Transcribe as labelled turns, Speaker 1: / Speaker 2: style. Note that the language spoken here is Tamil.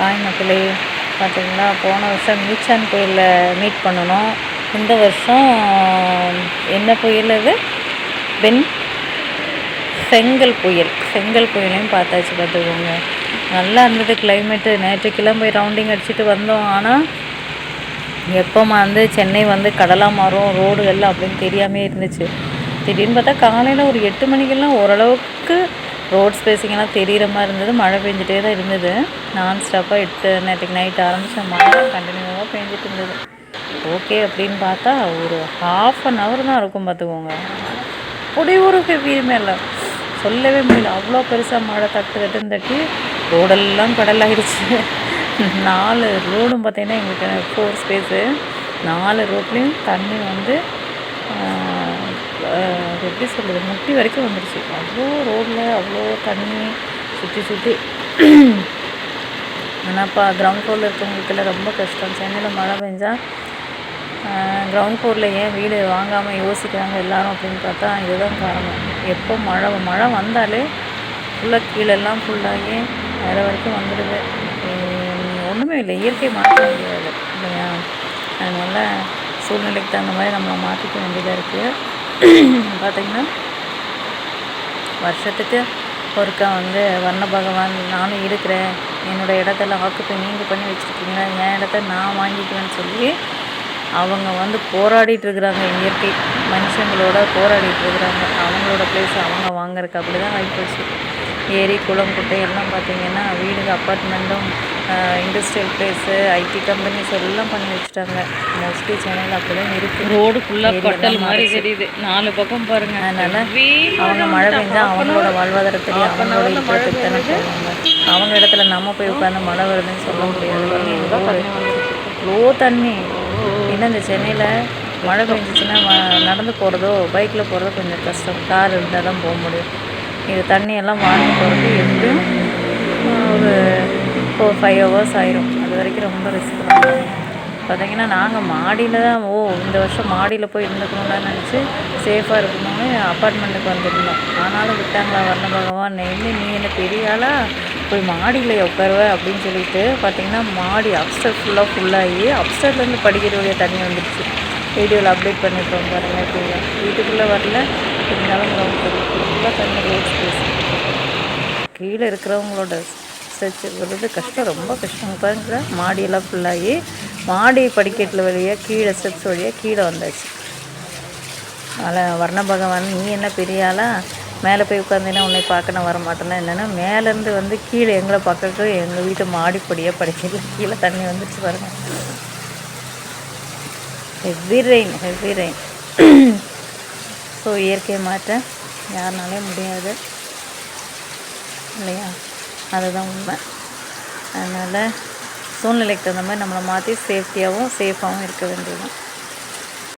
Speaker 1: ஹாய் மக்களே. போன வருஷம் மீச்சான் கோயிலில் மீட் பண்ணணும். இந்த வருஷம் என்ன புயல் அது? வெண் செங்கல் புயல். செங்கல் புயலையும் பார்த்தாச்சு பார்த்துக்கோங்க. நல்லா இருந்தது கிளைமேட்டு நேற்று போய் ரவுண்டிங் அடிச்சுட்டு வந்தோம். ஆனால் எப்போ வந்து சென்னை வந்து கடலாக மாறும் ரோடுகள் அப்படின்னு தெரியாமே இருந்துச்சு. திடீர்னு பார்த்தா காலையில் ஒரு எட்டு மணிக்கெல்லாம் ஓரளவுக்கு ரோட் ஸ்பேஸிங்கெல்லாம் தெரிகிற மாதிரி இருந்தது. மழை பெஞ்சிட்டே தான் இருந்தது. நான் ஸ்டாப்பாக எட்டு நேற்றுக்கு நைட் ஆரம்பித்த மழை கண்டினியூவாக பெஞ்சிட்டு இருந்தது. ஓகே அப்படின்னு பார்த்தா ஒரு ஹாஃப் அன் ஹவர் தான் இருக்கும் பார்த்துக்கோங்க. பொடி ஒரு ஹெவியுமே இல்லை. சொல்லவே முடியல. அவ்வளோ பெருசாக மழை தட்டு தட்டுன்னு தட்டி ரோடெல்லாம் கடலாகிடுச்சு நாலு ரோடும் பார்த்தீங்கன்னா எங்களுக்கு ஃபோர் ஸ்பேஸு நாலு ரோட்லேயும் தண்ணி வந்து எப்படி சொல்கிறது முட்டி வரைக்கும் வந்துடுச்சு அவ்வளோ ரோட்டில் அவ்வளோ தண்ணி சுற்றி சுற்றி ஆனாப்பா கிரவுண்ட் ஃப்ளோரில் இருக்கவங்களுக்கெல்லாம் ரொம்ப கஷ்டம். சென்னையில் மழை பெஞ்சால் கிரவுண்ட் ஃப்ளோரில் ஏன் வீடு வாங்காமல் யோசிக்கிறாங்க எல்லாரும் அப்படின்னு பார்த்தா இதுதான் காரணம். எப்போ மழை மழை வந்தாலே ஃபுல்லாக கீழெல்லாம் ஃபுல்லாகி வேறு வரைக்கும் வந்துடுது. ஒன்றுமே இல்லை. இயற்கை மாற்ற முடியாது இல்லையா? அதனால் சூழ்நிலைக்கு தகுந்த மாதிரி நம்ம மாற்றிக்க வேண்டியதாக இருக்குது பார்த்திங்கன்னா வருஷத்துக்கு ஒருக்கா வந்து வர்ண பகவான் நானும் இருக்கிறேன். என்னோட இடத்துல ஆக்குப்பை நீங்கள் பண்ணி வச்சுருக்கீங்களா? என் இடத்த நான் வாங்கிக்குவேன்னு சொல்லி அவங்க வந்து போராடிட்டு இருக்கிறாங்க. இயற்கை மனுஷங்களோட போராடிட்டு இருக்கிறாங்க. அவங்களோட பிளேஸ் அவங்க வாங்குறதுக்கு அப்படி தான் ஆகிப்போச்சு ஏரி குளம் குட்டை எல்லாம் பார்த்தீங்கன்னா வீடுக்கு அப்பார்ட்மெண்ட்டும் இண்டஸ்ட்ரியல் பிளேஸு ஐடி கம்பெனிஸ் எல்லாம் பண்ணி வச்சுட்டாங்க. மோஸ்ட்லி சென்னையில் அப்படி தான் இருக்குது
Speaker 2: ரோடு ஃபுல்லாக கொட்டல் மாதிரி தெரியுது. நாலு பக்கம் பாருங்க.
Speaker 1: அதனால் அவங்க மழை பெஞ்சா அவங்களோட வாழ்வாதாரத்துக்கு அவங்களோட இருக்கிறதுக்கு தானே போவாங்க. அவங்க இடத்துல நம்ம போய் உட்காந்து மழை வருதுன்னு சொல்ல முடியாது. இவ்வளோ தண்ணி. இன்னும் இந்த சென்னையில் மழை பெஞ்சிச்சுன்னா நடந்து போகிறதோ பைக்கில் போகிறதோ கொஞ்சம் கஷ்டம். கார் இருந்தால் தான் போக முடியும். இது தண்ணியெல்லாம் வாங்கி போகிறது எப்படியும் ஒரு ஃபோர் ஃபைவ் ஹவர்ஸ் ஆயிரும். அது வரைக்கும் ரொம்ப ரிஸ்க் தான். பார்த்தீங்கன்னா நாங்கள் மாடியில் தான் ஓ இந்த வருஷம் மாடியில் போய் இருந்துக்கணும்னு நினச்சி சேஃபாக இருக்கணும்னு அப்பார்ட்மெண்ட்டுக்கு வந்துருந்தோம். ஆனாலும் விட்டாங்களா வர்ண பகவான்? இல்லை நீ என்ன பெரிய ஆளாக போய் மாடியில் உட்காருவ அப்படின்னு சொல்லிட்டு பார்த்தீங்கன்னா மாடி அப்ஸ்டர் ஃபுல்லாக ஃபுல்லாகி அப்ஸ்டர்லேருந்து படிக்கிற தண்ணி வந்துடுச்சு வீடியோவில் அப்டேட் பண்ணிட்டு பாருங்கள் இப்போ வீட்டுக்குள்ளே வரல. இருந்தாலும் ரொம்ப ஃபுல்லாக தண்ணி ரோட் ஸ்பேஸ் கீழே இருக்கிறவங்களோட ஸ்ட்ரெச் விடுறது கஷ்டம் ரொம்ப கஷ்டம். பாருங்க மாடியெல்லாம் ஃபுல்லாகி மாடி படிக்கட்டில் வழியாக கீழே ஸ்டெப்ஸ் வழியாக கீழே வந்தாச்சு. அதில் வர்ண பகவான் நீ என்ன பெரிய ஆளாக மேலே போய் உட்காந்தீங்கன்னா உன்னை பார்க்க நான் வரமாட்டேன்னா என்னென்னா மேலேருந்து வந்து கீழே எங்களை பார்க்கறதுக்கு எங்கள் வீட்டு மாடிப்படியாக படிக்கல கீழே தண்ணி வந்துருச்சு பாருங்கள் heavy rain heavy rain so இயற்கை மாற்ற யாருனாலே முடியாது. இல்லையா? அதுதான் உண்மை. அதனால் சூழ்நிலைக்கு தகுந்த மாதிரி நம்மளை மாற்றி சேஃப்டியாகவும் சேஃபாகவும் இருக்க வேண்டியதுதான்.